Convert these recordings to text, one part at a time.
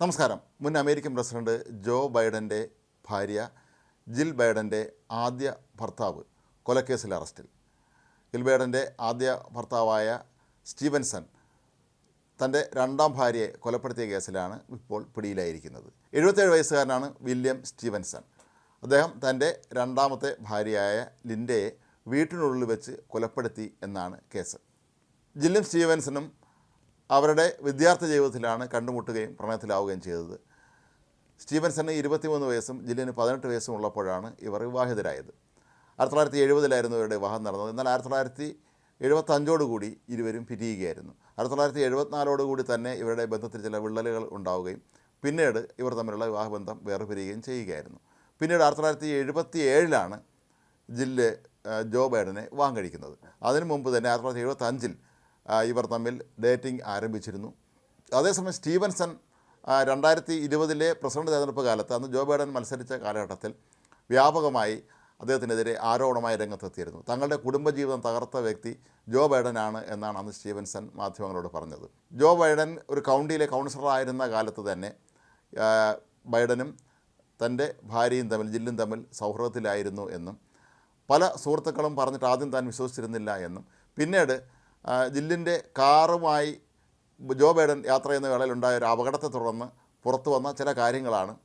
നമസ്കാരം. മുൻ American president Joe ബൈഡന്റെ ഭാര്യ ജിൽ ബൈഡന്റെ ആദ്യ ഭർത്താവ് കൊലക്കേസിൽ അറസ്റ്റിൽ. ജിൽ ബൈഡന്റെ ആദ്യ ഭർത്താവായ സ്റ്റീവൻസൺ തന്റെ രണ്ടാം ഭാര്യയെ കൊലപ്പെടുത്തിയ കേസിലാണ് ഇപ്പോൾ പിടിയിലായിരിക്കുന്നത്. എഴുപത്തേഴ് വയസ്സുകാരനാണ് വില്യം സ്റ്റീവൻസൺ. അദ്ദേഹം തന്റെ രണ്ടാമത്തെ ഭാര്യയായ ലിൻഡയെ വീട്ടിനുള്ളിൽ വെച്ച് കൊലപ്പെടുത്തി എന്നാണ് കേസ്. ജില്ലിം സ്റ്റീവൻസണും അവരുടെ വിദ്യാർത്ഥി ജീവിതത്തിലാണ് കണ്ടുമുട്ടുകയും പ്രണയത്തിലാവുകയും ചെയ്തത്. സ്റ്റീവൻസന് ഇരുപത്തിമൂന്ന് വയസ്സും ജില്ലിന് പതിനെട്ട് വയസ്സും ഉള്ളപ്പോഴാണ് ഇവർ വിവാഹിതരായത്. ആയിരത്തി തൊള്ളായിരത്തി എഴുപതിലായിരുന്നു ഇവരുടെ വിവാഹം നടന്നത്. എന്നാൽ ആയിരത്തി തൊള്ളായിരത്തി എഴുപത്തഞ്ചോടുകൂടി ഇരുവരും പിരിയുകയായിരുന്നു. ആയിരത്തി തൊള്ളായിരത്തി എഴുപത്തിനാലോടുകൂടി തന്നെ ഇവരുടെ ബന്ധത്തിൽ ചില വിള്ളലുകൾ ഉണ്ടാവുകയും പിന്നീട് ഇവർ തമ്മിലുള്ള വിവാഹബന്ധം വേർപിരിയുകയും ചെയ്യുകയായിരുന്നു. പിന്നീട് ആയിരത്തി തൊള്ളായിരത്തി എഴുപത്തി ഏഴിലാണ് ജില്ല് ജോ ബൈഡനെ വിവാഹം കഴിക്കുന്നത്. അതിനു മുമ്പ് തന്നെ ആയിരത്തി തൊള്ളായിരത്തി എഴുപത്തഞ്ചിൽ ഇവർ തമ്മിൽ ഡേറ്റിംഗ് ആരംഭിച്ചിരുന്നു. അതേസമയം സ്റ്റീവൻസൺ രണ്ടായിരത്തി ഇരുപതിലെ പ്രസിഡന്റ് തെരഞ്ഞെടുപ്പ് കാലത്ത് അന്ന് ജോ ബൈഡൻ മത്സരിച്ച കാലഘട്ടത്തിൽ വ്യാപകമായി അദ്ദേഹത്തിനെതിരെ ആരോപണമായി രംഗത്തെത്തിയിരുന്നു. തങ്ങളുടെ കുടുംബജീവിതം തകർത്ത വ്യക്തി ജോ ബൈഡനാണ് എന്നാണ് അന്ന് സ്റ്റീവൻസൺ മാധ്യമങ്ങളോട് പറഞ്ഞത്. ജോ ബൈഡൻ ഒരു കൗണ്ടിയിലെ കൗൺസിലറായിരുന്ന കാലത്ത് തന്നെ ബൈഡനും തന്റെ ഭാര്യയും തമ്മിൽ ജില്ലും തമ്മിൽ സൗഹൃദത്തിലായിരുന്നു എന്നും പല സുഹൃത്തുക്കളും പറഞ്ഞിട്ട് ആദ്യം താൻ വിശ്വസിച്ചിരുന്നില്ല എന്നും. പിന്നീട് ജില്ലിന്റെ കാറുമായി ജോ ബൈഡൻ യാത്ര ചെയ്യുന്ന വേളയിലുണ്ടായ ഒരു അപകടത്തെ തുടർന്ന് പുറത്തു വന്ന ചില കാര്യങ്ങളാണ്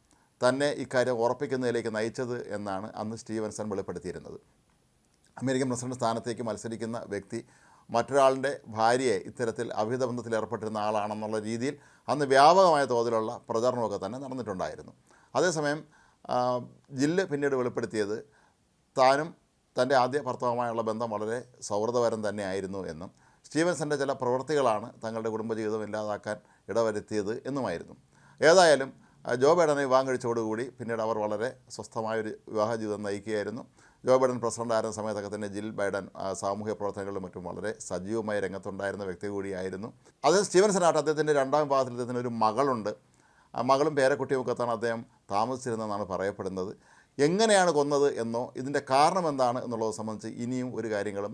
തന്നെ ഇക്കാര്യം ഉറപ്പിക്കുന്നതിലേക്ക് നയിച്ചത് എന്നാണ് അന്ന് സ്റ്റീവൻസൺ വെളിപ്പെടുത്തിയിരുന്നത്. അമേരിക്കൻ പ്രസിഡന്റ് സ്ഥാനത്തേക്ക് മത്സരിക്കുന്ന വ്യക്തി മറ്റൊരാളിന്റെ ഭാര്യയെ ഇത്തരത്തിൽ അഭിഹിത ബന്ധത്തിൽ ഏർപ്പെട്ടിരുന്ന ആളാണെന്നുള്ള രീതിയിൽ അന്ന് വ്യാപകമായ തോതിലുള്ള പ്രചാരണമൊക്കെ തന്നെ നടന്നിട്ടുണ്ടായിരുന്നു. അതേസമയം ജില്ല് പിന്നീട് വെളിപ്പെടുത്തിയത് താനും തന്റെ ആദ്യ ഭർത്താവുമായുള്ള ബന്ധം വളരെ സൗഹൃദപരം തന്നെയായിരുന്നു എന്നും സ്റ്റീവൻസന്റെ ചില പ്രവൃത്തികളാണ് തങ്ങളുടെ കുടുംബജീവിതം ഇല്ലാതാക്കാൻ ഇടവരുത്തിയത് എന്നുമായിരുന്നു. ഏതായാലും ജോ ബൈഡനെ വിവാഹം കഴിച്ചതോടുകൂടി പിന്നീട് അവർ വളരെ സ്വസ്ഥമായൊരു വിവാഹ ജീവിതം നയിക്കുകയായിരുന്നു. ജോ ബൈഡൻ പ്രസിഡന്റ് ആയിരുന്ന സമയത്തൊക്കെ തന്നെ ജിൽ ബൈഡൻ സാമൂഹ്യ പ്രവർത്തനങ്ങളിലും മറ്റും വളരെ സജീവമായി രംഗത്തുണ്ടായിരുന്ന വ്യക്തി കൂടിയായിരുന്നു. അത് സ്റ്റീവൻസൺ ആട്ട് അദ്ദേഹത്തിന്റെ രണ്ടാം വിഭാഗത്തിൽ അദ്ദേഹത്തിന് ഒരു മകളുണ്ട്. മകളും തന്നെ അദ്ദേഹം താമസിച്ചിരുന്നതെന്നാണ് പറയപ്പെടുന്നത്. എങ്ങനെയാണ് കൊന്നത് എന്നോ ഇതിന്റെ കാരണം എന്താണ് എന്നുള്ളത് സംബന്ധിച്ച് ഇനിയും ഒരു കാര്യങ്ങളും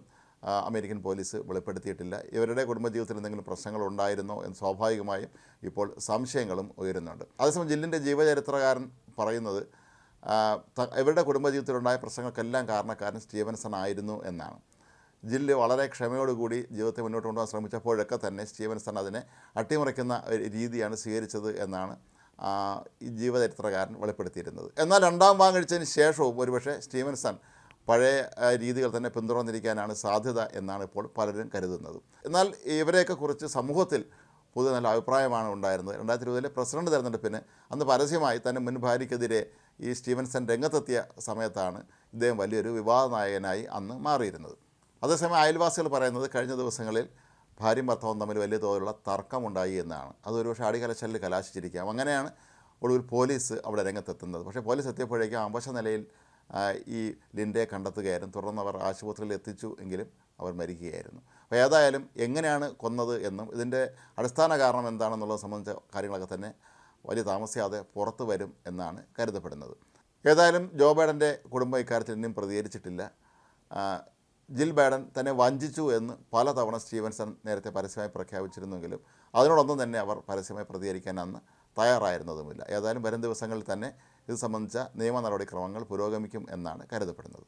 അമേരിക്കൻ പോലീസ് വെളിപ്പെടുത്തിയിട്ടില്ല. ഇവരുടെ കുടുംബജീവിതത്തിൽ എന്തെങ്കിലും പ്രശ്നങ്ങൾ ഉണ്ടായിരുന്നോ എന്ന് സ്വാഭാവികമായും ഇപ്പോൾ സംശയങ്ങളും ഉയരുന്നുണ്ട്. അതേസമയം ജില്ലിന്റെ ജീവചരിത്രകാരൻ പറയുന്നത് ഇവരുടെ കുടുംബജീവിതത്തിലുണ്ടായ പ്രശ്നങ്ങൾക്കെല്ലാം കാരണക്കാരൻ സ്റ്റീവൻസൺ ആയിരുന്നു എന്നാണ്. ജില്ല് വളരെ ക്ഷമയോടുകൂടി ജീവിതത്തെ മുന്നോട്ട് കൊണ്ടുപോകാൻ ശ്രമിച്ചപ്പോഴൊക്കെ തന്നെ സ്റ്റീവൻസൺ അതിനെ അട്ടിമറിക്കുന്ന രീതിയാണ് സ്വീകരിച്ചത് എന്നാണ് ഈ ജീവചരിത്രകാരൻ വെളിപ്പെടുത്തിയിരുന്നത്. എന്നാൽ രണ്ടാം ഭാഗം കഴിച്ചതിന് ശേഷവും ഒരുപക്ഷെ സ്റ്റീവൻസൺ പഴയ രീതികൾ തന്നെ പിന്തുടർന്നിരിക്കാനാണ് സാധ്യത എന്നാണ് ഇപ്പോൾ പലരും കരുതുന്നത്. എന്നാൽ ഇവരെയൊക്കെ കുറിച്ച് സമൂഹത്തിൽ പൊതുവെ നല്ല അഭിപ്രായമാണ് ഉണ്ടായിരുന്നത്. രണ്ടായിരത്തി ഇരുപതിലെ പ്രസിഡന്റ് തെരഞ്ഞെടുപ്പിന് അന്ന് പരസ്യമായി തന്റെ മുൻ ഭാര്യയ്ക്കെതിരെ ഈ സ്റ്റീവൻസൺ രംഗത്തെത്തിയ സമയത്താണ് ഇദ്ദേഹം വലിയൊരു വിവാദ നായകനായി അന്ന് മാറിയിരുന്നത്. അതേസമയം അയൽവാസികൾ പറയുന്നത് കഴിഞ്ഞ ദിവസങ്ങളിൽ ഭാര്യയും ഭർത്താവും തമ്മിൽ വലിയ തോതിലുള്ള തർക്കമുണ്ടായി എന്നാണ്. അതൊരു പക്ഷേ അടികലശലിൽ കലാശിച്ചിരിക്കാം. അങ്ങനെയാണ് ഒടുവിൽ പോലീസ് അവിടെ രംഗത്തെത്തുന്നത്. പക്ഷേ പോലീസ് എത്തിയപ്പോഴേക്കും അമ്പശ നിലയിൽ ഈ ലിൻഡയെ കണ്ടെത്തുകയായിരുന്നു. തുടർന്ന് അവർ ആശുപത്രിയിൽ എത്തിച്ചു എങ്കിലും അവർ മരിക്കുകയായിരുന്നു. അപ്പോൾ ഏതായാലും എങ്ങനെയാണ് കൊന്നത് എന്നും ഇതിന്റെ അടിസ്ഥാന കാരണം എന്താണെന്നുള്ളത് സംബന്ധിച്ച കാര്യങ്ങളൊക്കെ തന്നെ വലിയ താമസിയാതെ പുറത്തു വരും എന്നാണ് കരുതപ്പെടുന്നത്. ഏതായാലും ജോ ബൈഡന്റെ കുടുംബം ഇക്കാര്യത്തിൽ ഇനിയും പ്രതികരിച്ചിട്ടില്ല. ജിൽ ബൈഡൻ തന്നെ വഞ്ചിച്ചു എന്ന് പലതവണ സ്റ്റീവൻസൺ നേരത്തെ പരസ്യമായി പ്രഖ്യാപിച്ചിരുന്നെങ്കിലും അതിനോടൊന്നും തന്നെ അവർ പരസ്യമായി പ്രതികരിക്കാൻ അന്ന് തയ്യാറായിരുന്നതുമില്ല. ഏതായാലും വരും ദിവസങ്ങളിൽ തന്നെ ഇത് സംബന്ധിച്ച നിയമ നടപടിക്രമങ്ങൾ പുരോഗമിക്കും എന്നാണ് കരുതപ്പെടുന്നത്.